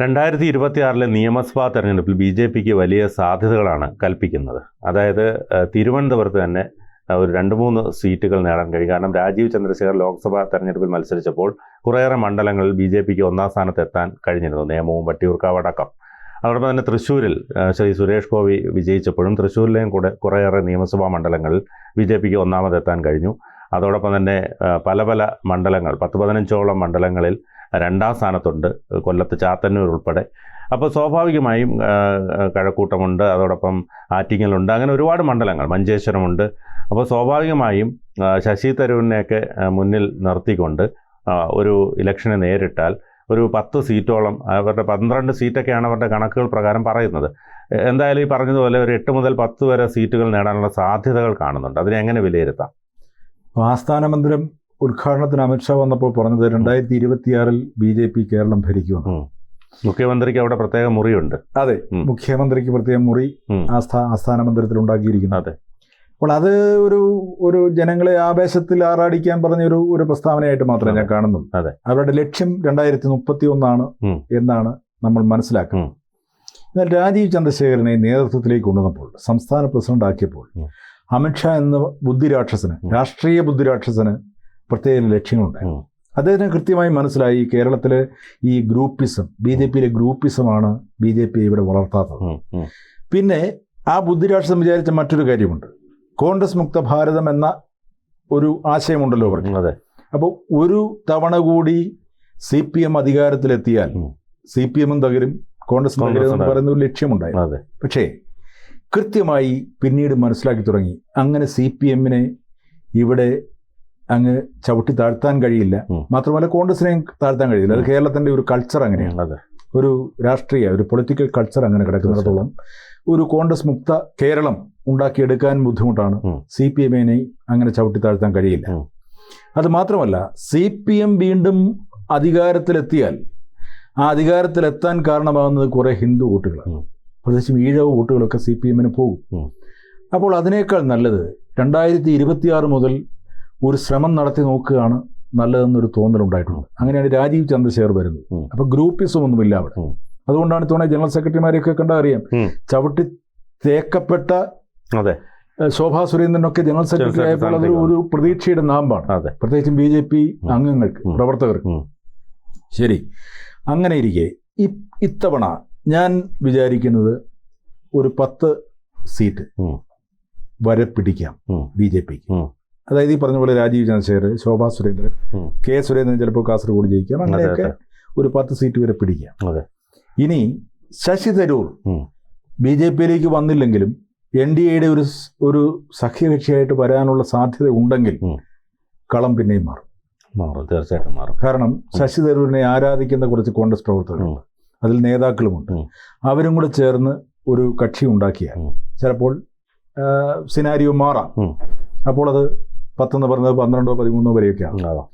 രണ്ടായിരത്തി ഇരുപത്തിയാറിലെ നിയമസഭാ തെരഞ്ഞെടുപ്പിൽ ബി ജെ പിക്ക് വലിയ സാധ്യതകളാണ് കൽപ്പിക്കുന്നത്. അതായത് തിരുവനന്തപുരത്ത് തന്നെ ഒരു രണ്ട് മൂന്ന് സീറ്റുകൾ നേടാൻ കഴിയും. കാരണം രാജീവ് ചന്ദ്രശേഖർ ലോക്സഭാ തെരഞ്ഞെടുപ്പിൽ മത്സരിച്ചപ്പോൾ കുറേയേറെ മണ്ഡലങ്ങളിൽ ബി ജെ പിക്ക് ഒന്നാം സ്ഥാനത്ത് എത്താൻ കഴിഞ്ഞിരുന്നു നിയമവും വട്ടിയൂർക്കാവ് അടക്കം. അതോടൊപ്പം തന്നെ തൃശ്ശൂരിൽ ശ്രീ സുരേഷ് ഗോപി വിജയിച്ചപ്പോഴും തൃശ്ശൂരിലെയും കൂടെ കുറേയേറെ നിയമസഭാ മണ്ഡലങ്ങളിൽ ബി ജെ പിക്ക് ഒന്നാമതെത്താൻ കഴിഞ്ഞു. അതോടൊപ്പം തന്നെ പല പല മണ്ഡലങ്ങൾ പത്ത് പതിനഞ്ചോളം മണ്ഡലങ്ങളിൽ രണ്ടാം സ്ഥാനത്തുണ്ട് കൊല്ലത്ത് ചാത്തന്നൂർ ഉൾപ്പെടെ. അപ്പോൾ സ്വാഭാവികമായും കഴക്കൂട്ടമുണ്ട് അതോടൊപ്പം ആറ്റിങ്ങലുണ്ട് അങ്ങനെ ഒരുപാട് മണ്ഡലങ്ങൾ മഞ്ചേശ്വരമുണ്ട്. അപ്പോൾ സ്വാഭാവികമായും ശശി തരൂരിനെയൊക്കെ മുന്നിൽ നിർത്തിക്കൊണ്ട് ഒരു ഇലക്ഷനെ നേരിട്ടാൽ ഒരു പത്ത് സീറ്റോളം അവരുടെ പന്ത്രണ്ട് സീറ്റൊക്കെയാണ് അവരുടെ കണക്കുകൾ പ്രകാരം പറയുന്നത്. എന്തായാലും ഈ പറഞ്ഞതുപോലെ ഒരു എട്ട് മുതൽ പത്ത് വരെ സീറ്റുകൾ നേടാനുള്ള സാധ്യതകൾ കാണുന്നുണ്ട്. അതിനെ എങ്ങനെ വിലയിരുത്താം? ആസ്ഥാന മന്ദിരം ഉദ്ഘാടനത്തിന് അമിത്ഷാ വന്നപ്പോൾ പറഞ്ഞത് രണ്ടായിരത്തി ഇരുപത്തിയാറിൽ ബി ജെ പി കേരളം ഭരിക്കുമെന്ന്. മുഖ്യമന്ത്രിക്ക് അവിടെ പ്രത്യേക മുറിയുണ്ട്. അതെ മുഖ്യമന്ത്രിക്ക് പ്രത്യേക മുറി ആസ്ഥാ ആസ്ഥാന മന്ദിരത്തിൽ ഉണ്ടാക്കിയിരിക്കുന്നു. അതെ. അപ്പോൾ അത് ഒരു ഒരു ജനങ്ങളെ ആവേശത്തിൽ ആറാടിക്കാൻ പറഞ്ഞ ഒരു ഒരു പ്രസ്താവനയായിട്ട് മാത്രമേ ഞാൻ കാണുന്നു അതെ. അവരുടെ ലക്ഷ്യം രണ്ടായിരത്തി മുപ്പത്തി ഒന്നാണ് എന്നാണ് നമ്മൾ മനസ്സിലാക്കുന്നത്. എന്നാൽ രാജീവ് ചന്ദ്രശേഖരനെ നേതൃത്വത്തിലേക്ക് കൊണ്ടുവന്നപ്പോൾ സംസ്ഥാന പ്രസിഡന്റ് ആക്കിയപ്പോൾ. അമിത്ഷാ എന്ന ബുദ്ധിരാക്ഷസന്. രാഷ്ട്രീയ ബുദ്ധിരാക്ഷസന് പ്രത്യേക ലക്ഷ്യങ്ങളുണ്ടായിരുന്നു. അദ്ദേഹത്തിന് കൃത്യമായി മനസ്സിലായി കേരളത്തിലെ ഈ ഗ്രൂപ്പിസം ബി ജെ പിയിലെ ഗ്രൂപ്പിസമാണ് ബി ജെ പി ഇവിടെ വളർത്താത്തത്. പിന്നെ ആ ബുദ്ധിരാഷ്ട്രം വിചാരിച്ച മറ്റൊരു കാര്യമുണ്ട്. കോൺഗ്രസ് മുക്ത ഭാരതം എന്ന ഒരു ആശയമുണ്ടല്ലോ അവർക്ക്. അതെ. അപ്പോൾ ഒരു തവണ കൂടി സി പി എം അധികാരത്തിലെത്തിയാൽ സി പി എമ്മും തകരും കോൺഗ്രസ് തകരും എന്ന് പറയുന്ന ഒരു ലക്ഷ്യമുണ്ടായിരുന്നു. പക്ഷേ കൃത്യമായി പിന്നീട് മനസ്സിലാക്കി തുടങ്ങി. അങ്ങനെ സി പി എമ്മിനെ ഇവിടെ അങ്ങ് ചവിട്ടി താഴ്ത്താൻ കഴിയില്ല. മാത്രമല്ല കോൺഗ്രസിനെയും താഴ്ത്താൻ കഴിയില്ല. അത്. കേരളത്തിന്റെ ഒരു കൾച്ചർ അങ്ങനെയാണ്. ഒരു രാഷ്ട്രീയ ഒരു പൊളിറ്റിക്കൽ കൾച്ചർ അങ്ങനെ കിടക്കുന്നിടത്തോളം ഒരു കോൺഗ്രസ് മുക്ത കേരളം ഉണ്ടാക്കിയെടുക്കാൻ ബുദ്ധിമുട്ടാണ്. സി പി എമ്മിനെ അങ്ങനെ ചവിട്ടി താഴ്ത്താൻ കഴിയില്ല. അത് മാത്രമല്ല സി പി എം വീണ്ടും അധികാരത്തിലെത്തിയാൽ ആ അധികാരത്തിലെത്താൻ കാരണമാകുന്നത് കുറേ ഹിന്ദു വോട്ടുകളാണ്. പ്രത്യേകിച്ചും ഈഴവ വോട്ടുകളൊക്കെ സി പി എമ്മിന് പോകും. അപ്പോൾ അതിനേക്കാൾ നല്ലത് രണ്ടായിരത്തി ഇരുപത്തിയാറ് മുതൽ ഒരു ശ്രമം നടത്തി നോക്കുകയാണ് നല്ലതെന്നൊരു തോന്നലുണ്ടായിട്ടുള്ളത് അങ്ങനെയാണ് രാജീവ് ചന്ദ്രശേഖർ വരുന്നത്. അപ്പൊ ഗ്രൂപ്പിസം ഒന്നുമില്ല അവിടെ അതുകൊണ്ടാണ് ഇത്തവണ ജനറൽ സെക്രട്ടറിമാരെയൊക്കെ കണ്ട അറിയാം. ചവിട്ടി തേക്കപ്പെട്ട അതെ. ശോഭാ സുരേന്ദ്രനൊക്കെ ജനറൽ സെക്രട്ടറി ആയപ്പോൾ അതൊരു ഒരു പ്രതീക്ഷയുടെ നാമ്പാണ്. പ്രത്യേകിച്ചും ബി ജെ പി അംഗങ്ങൾക്ക് പ്രവർത്തകർക്ക്. ശരി. അങ്ങനെ ഇരിക്കെ. ഇത്തവണ ഞാൻ വിചാരിക്കുന്നത് ഒരു പത്ത് സീറ്റ് വരെ പിടിക്കാം. ബി ജെ പിക്ക്. അതായത് ഈ പറഞ്ഞ പോലെ രാജീവ് ചന്ദ്രശേഖർ ശോഭാ സുരേന്ദ്രൻ കെ സുരേന്ദ്രൻ ചിലപ്പോൾ കാസർഗോഡ് ജയിക്കാം. അങ്ങനെയൊക്കെ ഒരു പത്ത് സീറ്റ് വരെ പിടിക്കാം. ഇനി ശശി തരൂർ. ബി ജെ പിയിലേക്ക് വന്നില്ലെങ്കിലും എൻ ഡി എയുടെ ഒരു ഒരു സഖ്യകക്ഷിയായിട്ട് വരാനുള്ള സാധ്യത ഉണ്ടെങ്കിൽ കളം പിന്നെയും മാറും. മാറും തീർച്ചയായിട്ടും മാറും. കാരണം ശശി തരൂരിനെ ആരാധിക്കുന്ന കുറച്ച് കോൺഗ്രസ് പ്രവർത്തകരുണ്ട്. അതിൽ നേതാക്കളുമുണ്ട്. അവരും കൂടെ ചേർന്ന് ഒരു കക്ഷി ഉണ്ടാക്കിയാൽ. ചിലപ്പോൾ സിനാരിയോ മാറാം. അപ്പോൾ അത് പത്തെന്ന് പറഞ്ഞത് പന്ത്രണ്ടോ പതിമൂന്നോ വരെയൊക്കെ ആവാം.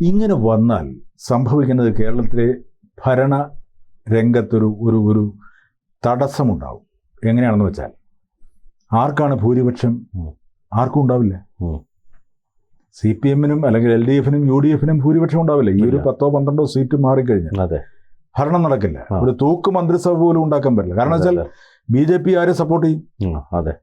ഇങ്ങനെ വന്നാൽ സംഭവിക്കുന്നത് കേരളത്തിലെ ഭരണ രംഗത്തൊരു ഒരു ഒരു തടസ്സമുണ്ടാവും. എങ്ങനെയാണെന്ന് വെച്ചാൽ ആർക്കാണ് ഭൂരിപക്ഷം? ആർക്കും ഉണ്ടാവില്ല. സി പി എമ്മിനും അല്ലെങ്കിൽ എൽ ഡി എഫിനും യു ഡി എഫിനും ഭൂരിപക്ഷം ഉണ്ടാവില്ല. ഈ ഒരു. പത്തോ പന്ത്രണ്ടോ സീറ്റ് മാറിക്കഴിഞ്ഞാൽ അതെ. ഭരണം നടക്കില്ല. ഒരു തൂക്ക് മന്ത്രിസഭ പോലും ഉണ്ടാക്കാൻ പറ്റില്ല. കാരണം വെച്ചാൽ. ബി ജെ പി ആരെ സപ്പോർട്ട് ചെയ്യും? അതെ.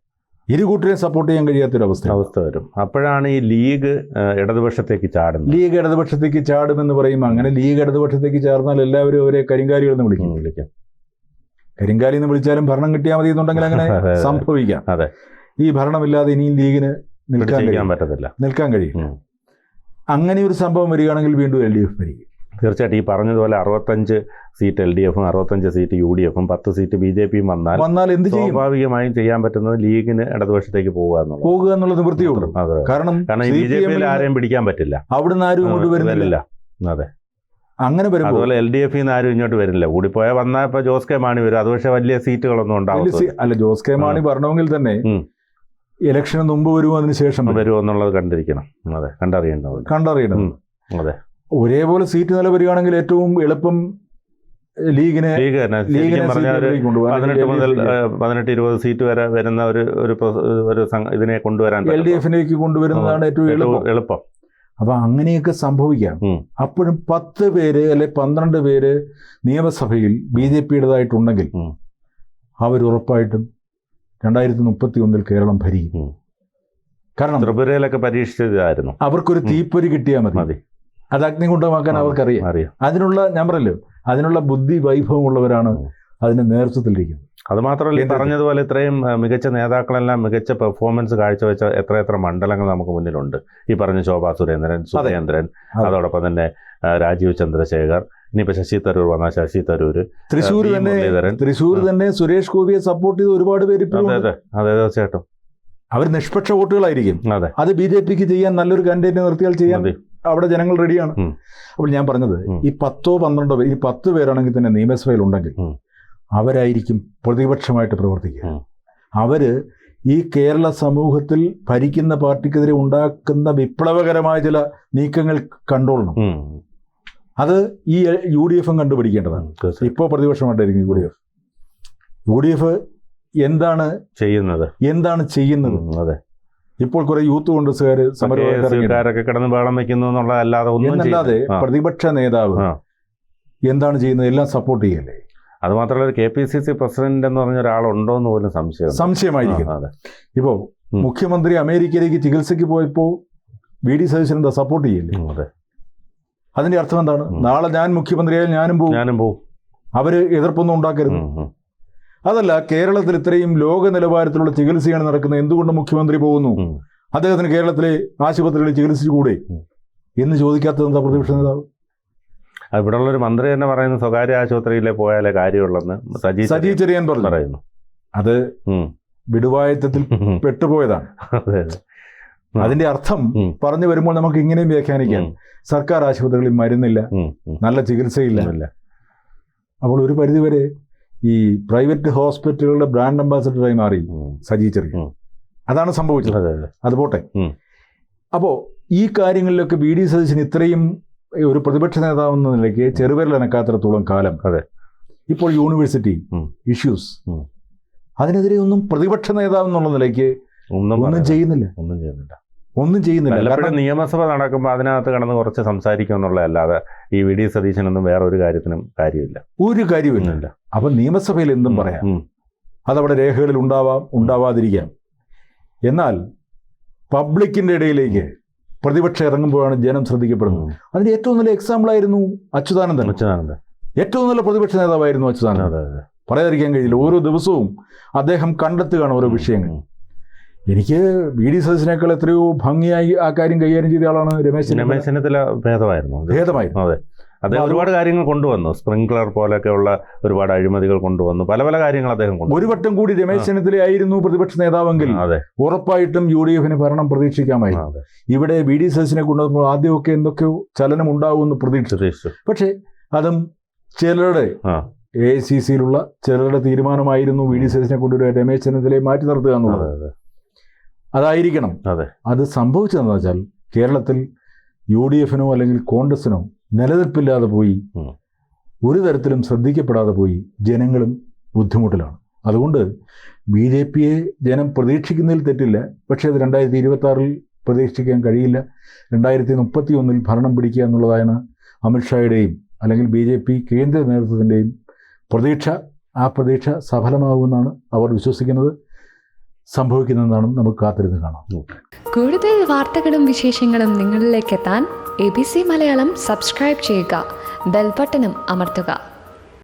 ഇരു കൂട്ടരെയും സപ്പോർട്ട് ചെയ്യാൻ കഴിയാത്തൊരവസ്ഥ. അവസ്ഥ വരും. അപ്പോഴാണ് ഈ ലീഗ് ഇടതുപക്ഷത്തേക്ക് ചാടുന്നത്. ലീഗ് ഇടതുപക്ഷത്തേക്ക് ചാടുമെന്ന് പറയുമ്പോൾ അങ്ങനെ ലീഗ് ഇടതുപക്ഷത്തേക്ക് ചേർന്നാൽ എല്ലാവരും അവരെ കരിങ്കാലികൾ എന്ന് വിളിക്കും. വിളിക്കാം. കരിങ്കാലി എന്ന് വിളിച്ചാലും ഭരണം കിട്ടിയാൽ മതി എന്നുണ്ടെങ്കിൽ അങ്ങനെ. സംഭവിക്കാം. അതെ. ഈ ഭരണമില്ലാതെ ഇനിയും ലീഗിന് നിൽക്കാൻ പറ്റത്തില്ല. നിൽക്കാൻ കഴിയും. അങ്ങനെ ഒരു സംഭവം വരികയാണെങ്കിൽ വീണ്ടും എൽ ഡി എഫ് ഭരിക്കും. തീർച്ചയായിട്ടും ഈ പറഞ്ഞതുപോലെ അറുപത്തഞ്ച് സീറ്റ് എൽ ഡി എഫും അറുപത്തഞ്ച് സീറ്റ് യു ഡി എഫും പത്ത് സീറ്റ് ബി ജെ പിയും വന്നാൽ വന്നാൽ എന്ത് ചെയ്യും? സ്വാഭാവികമായും ചെയ്യാൻ പറ്റുന്നത് ലീഗിന് ഇടതുപക്ഷത്തേക്ക് പോകുക എന്നുള്ളത് പോകുക എന്നുള്ള നിവൃത്തിയുള്ളൂ കാരണം കാരണം ബി ജെ പിയിൽ ആരെയും പിടിക്കാൻ പറ്റില്ല. അവിടുന്ന് ആരും ഇങ്ങോട്ട് വരുന്നില്ല. അതെ. അങ്ങനെ വരും അതുപോലെ എൽ ഡി എഫിൽ നിന്ന് ആരും ഇങ്ങോട്ട് വരില്ല. കൂടിപ്പോയാൽ വന്നാൽ ഇപ്പൊ ജോസ് കെ മാണി വരും. അത് പക്ഷേ വലിയ സീറ്റുകളൊന്നും ഉണ്ടാവും അല്ല ജോസ് കെ മാണി പറഞ്ഞെങ്കിൽ തന്നെ. ഇലക്ഷന് മുമ്പ് വരുമോ അതിന് ശേഷം? വരുമോ എന്നുള്ളത് കണ്ടിരിക്കണം. അതെ. കണ്ടറിയേണ്ടത് കണ്ടറിയണം അതെ. ഒരേപോലെ സീറ്റ് നില വരികയാണെങ്കിൽ ഏറ്റവും എളുപ്പം ലീഗിനെ പതിനെട്ട് മുതൽ പതിനെട്ട് ഇരുപത് സീറ്റ് വരെ വരുന്ന ഒരു ഒരു ഇതിനെ കൊണ്ടുവരാൻ എൽ ഡി എഫിനേക്ക് എഫിലേക്ക് കൊണ്ടുവരുന്നതാണ് ഏറ്റവും എളുപ്പം. അപ്പൊ അങ്ങനെയൊക്കെ സംഭവിക്കാം. അപ്പോഴും പത്ത് പേര് അല്ലെ പന്ത്രണ്ട് പേര് നിയമസഭയിൽ ബി ജെ പിയുടേതായിട്ടുണ്ടെങ്കിൽ അവരുറപ്പായിട്ടും അവർ ഉറപ്പായിട്ടും രണ്ടായിരത്തി മുപ്പത്തി ഒന്നിൽ കേരളം ഭരിക്കും. കാരണം ത്രിപുരയിലൊക്കെ പരീക്ഷിച്ചതായിരുന്നു. അവർക്കൊരു. തീപ്പൊരി കിട്ടിയാൽ മതി. അത് അഗ്നികുണ്ഡമാക്കാൻ ആ. അവർക്കറിയാം. അറിയാം. അതിനുള്ള ഞാൻ പറയല്ലോ അതിനുള്ള ബുദ്ധി വൈഭവം ഉള്ളവരാണ് അതിന്റെ നേതൃത്വത്തിലിരിക്കുന്നത് അത് മാത്രമല്ല ഈ പറഞ്ഞതുപോലെ ഇത്രയും മികച്ച നേതാക്കളെല്ലാം മികച്ച പെർഫോമൻസ് കാഴ്ചവെച്ച എത്ര എത്ര മണ്ഡലങ്ങൾ നമുക്ക് മുന്നിലുണ്ട്. ഈ പറഞ്ഞ ശോഭാ സുരേന്ദ്രൻ സുരേന്ദ്രൻ അതോടൊപ്പം തന്നെ രാജീവ് ചന്ദ്രശേഖർ ഇനിയിപ്പോ ശശി തരൂർ വന്ന ശശി തരൂർ തൃശ്ശൂർ തന്നെ തൃശ്ശൂർ തന്നെ സുരേഷ് ഗോപിയെ സപ്പോർട്ട് ചെയ്ത് ഒരുപാട് പേര് അതെ അതെ. അതെ തീർച്ചയായിട്ടും. അവർ നിഷ്പക്ഷ വോട്ടുകളായിരിക്കും. അതെ. അത് ബി ജെ പിക്ക് ചെയ്യാൻ നല്ലൊരു കാൻഡിഡേറ്റ് നിർത്തിയാൽ ചെയ്യാൻ അവിടെ ജനങ്ങൾ റെഡിയാണ്. അപ്പോൾ ഞാൻ പറഞ്ഞത് ഈ പത്തോ പന്ത്രണ്ടോ പേര് ഈ പത്ത് പേരാണെങ്കിൽ തന്നെ നിയമസഭയിൽ ഉണ്ടെങ്കിൽ അവരായിരിക്കും പ്രതിപക്ഷമായിട്ട് പ്രവർത്തിക്കുക. അവർ ഈ കേരള സമൂഹത്തിൽ ഭരിക്കുന്ന പാർട്ടിക്കെതിരെ ഉണ്ടാക്കുന്ന വിപ്ലവകരമായ ചില നീക്കങ്ങൾ കണ്ടോളണം. അത് ഈ യു ഡി എഫും കണ്ടുപിടിക്കേണ്ടതാണ്. ഇപ്പോൾ പ്രതിപക്ഷമായിട്ടായിരിക്കും U D F. U D F എന്താണ് ചെയ്യുന്നത്? എന്താണ് ചെയ്യുന്നത്? അതെ. ഇപ്പോൾ കുറെ യൂത്ത് കോൺഗ്രസ്സുകാർ സമരക്കാരൊക്കെ കിടന്ന് ബഹളം വെക്കുന്നു എന്നുള്ളതല്ലാതെ ഒന്നും അല്ലാതെ പ്രതിപക്ഷ നേതാവ് എന്താണ് ചെയ്യുന്നത്? എല്ലാം സപ്പോർട്ട് ചെയ്യല്ലേ? അത് മാത്രമല്ല K P C C president എന്ന് പറഞ്ഞ ഒരാളുണ്ടോ എന്ന് പോലും സംശയം സംശയമായിരിക്കും അതെ. ഇപ്പോ മുഖ്യമന്ത്രി അമേരിക്കയിലേക്ക് ചികിത്സയ്ക്ക് പോയപ്പോൾ വി ഡി സതീശൻ എന്താ സപ്പോർട്ട് ചെയ്യല്ലേ? അതെ. അതിന്റെ അർത്ഥം എന്താണ്? നാളെ ഞാൻ മുഖ്യമന്ത്രിയായാലും ഞാനും പോകും ഞാനും പോകും അവർ എതിർപ്പൊന്നും ഉണ്ടാക്കരുത്. അതല്ല കേരളത്തിൽ ഇത്രയും ലോക നിലവാരത്തിലുള്ള ചികിത്സയാണ് നടക്കുന്നത്. എന്തുകൊണ്ട് മുഖ്യമന്ത്രി പോകുന്നു? അദ്ദേഹത്തിന് കേരളത്തിലെ ആശുപത്രികളിൽ ചികിത്സിച്ചുകൂടെ. എന്ന് ചോദിക്കാത്തത് എന്താ പ്രതിപക്ഷ നേതാവ്? ഇവിടെ ഇവിടെയുള്ള ഒരു മന്ത്രി തന്നെ പറയുന്നു സ്വകാര്യ ആശുപത്രിയിലെ പോയാലേ കാര്യമുള്ളെന്ന്. സജി സജി ചെറിയാൻ പറഞ്ഞു. പറയുന്നു. അത് വിടുവായത്തിൽ വിടുവായത്തത്തിൽ പെട്ടുപോയതാണ്. അതെ അതെ. അതിന്റെ അർത്ഥം പറഞ്ഞു വരുമ്പോൾ നമുക്ക് ഇങ്ങനെയും വ്യാഖ്യാനിക്കാം. സർക്കാർ ആശുപത്രികളിൽ മരുന്നില്ല. നല്ല ചികിത്സയില്ല. അപ്പോൾ ഒരു പരിധിവരെ ഈ പ്രൈവറ്റ് ഹോസ്പിറ്റലുകളുടെ ബ്രാൻഡ് അംബാസഡറായി മാറി സജി ചെറിയ. അതാണ് സംഭവിച്ചത്. അതെ പോട്ടെ. അപ്പോ അപ്പോൾ ഈ കാര്യങ്ങളിലൊക്കെ ബി ഡി സതീശൻ ഇത്രയും ഒരു പ്രതിപക്ഷ നേതാവ് എന്ന നിലയ്ക്ക് ചെറുവിരലനക്കാത്തിടത്തോളം കാലം അതെ. ഇപ്പോൾ യൂണിവേഴ്സിറ്റി ഇഷ്യൂസ്. അതിനെതിരെ ഒന്നും പ്രതിപക്ഷ നേതാവ് എന്നുള്ള നിലയ്ക്ക് ഒന്നും ചെയ്യുന്നില്ല. ഒന്നും ചെയ്യുന്നില്ല. ഒന്നും ചെയ്യുന്നില്ല. കാരണം നിയമസഭ നടക്കുമ്പോൾ അതിനകത്ത് കടന്ന് കുറച്ച് സംസാരിക്കും എന്നുള്ളതല്ലാതെ ഈ വി ഡി സതീശനൊന്നും വേറെ ഒരു കാര്യത്തിനും കാര്യമില്ല. ഒരു കാര്യമില്ല. അപ്പൊ നിയമസഭയിൽ എന്തും പറയാം. അതവിടെ രേഖകളിൽ ഉണ്ടാവാം ഉണ്ടാവാതിരിക്കാം. എന്നാൽ പബ്ലിക്കിന്റെ ഇടയിലേക്ക് പ്രതിപക്ഷം ഇറങ്ങുമ്പോഴാണ് ജനം ശ്രദ്ധിക്കപ്പെടുന്നത്. അതിന്റെ ഏറ്റവും നല്ല എക്സാമ്പിൾ ആയിരുന്നു അച്യുതാനന്ദൻ. അച്യുതാനന്ദൻ. ഏറ്റവും നല്ല പ്രതിപക്ഷ നേതാവായിരുന്നു അച്യുതാനന്ദൻ. പറയാതിരിക്കാൻ കഴിയില്ല. ഓരോ ദിവസവും അദ്ദേഹം കണ്ടെത്തുകയാണ് ഓരോ വിഷയങ്ങൾ. എനിക്ക് ബി ഡി സതീശനേക്കാൾ എത്രയോ ഭംഗിയായി ആ കാര്യം കൈകാര്യം ചെയ്ത ആളാണ് രമേശ്. രമേശ് ചെന്നിത്തല ഭേദമായിരുന്നു. ഭേദമായിരുന്നു. അതെ. അദ്ദേഹം ഒരുപാട് കാര്യങ്ങൾ കൊണ്ടുവന്നു. സ്പ്രിംഗ്ലർ പോലെയൊക്കെയുള്ള ഒരുപാട് അഴിമതികൾ കൊണ്ടുവന്നു. പല പല കാര്യങ്ങൾ അദ്ദേഹം കൊണ്ടു ഒരു വട്ടം കൂടി രമേശ് ചെന്നിത്തല ആയിരുന്നു പ്രതിപക്ഷ നേതാവെങ്കിൽ അതെ. ഉറപ്പായിട്ടും യു ഡി എഫിന് ഭരണം പ്രതീക്ഷിക്കാമായിരുന്നു. ഇവിടെ ബി ഡി സതീശനെ കൊണ്ടുവന്നപ്പോൾ ആദ്യമൊക്കെ എന്തൊക്കെയോ ചലനം ഉണ്ടാവുമെന്ന് പ്രതീക്ഷിച്ചു. പക്ഷേ അതും ചിലരുടെ എ സി സിയിലുള്ള ചിലരുടെ തീരുമാനമായിരുന്നു വി ഡി സതീശനെ കൊണ്ടുവരിക രമേശ് ചെന്നിത്തലയെ മാറ്റി നിർത്തുക എന്നുള്ളത്. അതായിരിക്കണം. അതെ. അത് സംഭവിച്ചതെന്ന് വെച്ചാൽ കേരളത്തിൽ യു ഡി എഫിനോ അല്ലെങ്കിൽ കോൺഗ്രസിനോ നിലനിൽപ്പില്ലാതെ പോയി ഒരു തരത്തിലും ശ്രദ്ധിക്കപ്പെടാതെ പോയി ജനങ്ങളും ബുദ്ധിമുട്ടിലാണ്. അതുകൊണ്ട് ബി ജെ പിയെ ജനം പ്രതീക്ഷിക്കുന്നതിൽ തെറ്റില്ല. പക്ഷേ അത് രണ്ടായിരത്തി ഇരുപത്തി ആറിൽ പ്രതീക്ഷിക്കാൻ കഴിയില്ല. രണ്ടായിരത്തി മുപ്പത്തി ഒന്നിൽ ഭരണം പിടിക്കുക എന്നുള്ളതാണ് അമിത്ഷായുടെയും അല്ലെങ്കിൽ ബി ജെ പി കേന്ദ്ര നേതൃത്വത്തിന്റെയും പ്രതീക്ഷ. ആ പ്രതീക്ഷ സഫലമാകുമെന്നാണ് അവർ വിശ്വസിക്കുന്നത്. സംഭവിക്കുന്നതെന്നാണ് നമുക്ക് കാത്തിരുന്ന് കാണാം. കൂടുതൽ വാർത്തകളും വിശേഷങ്ങളും നിങ്ങളിലേക്ക് എത്താൻ A B C Malayalam subscribe ചെയ്യുക. ബെൽബട്ടനും അമർത്തുക.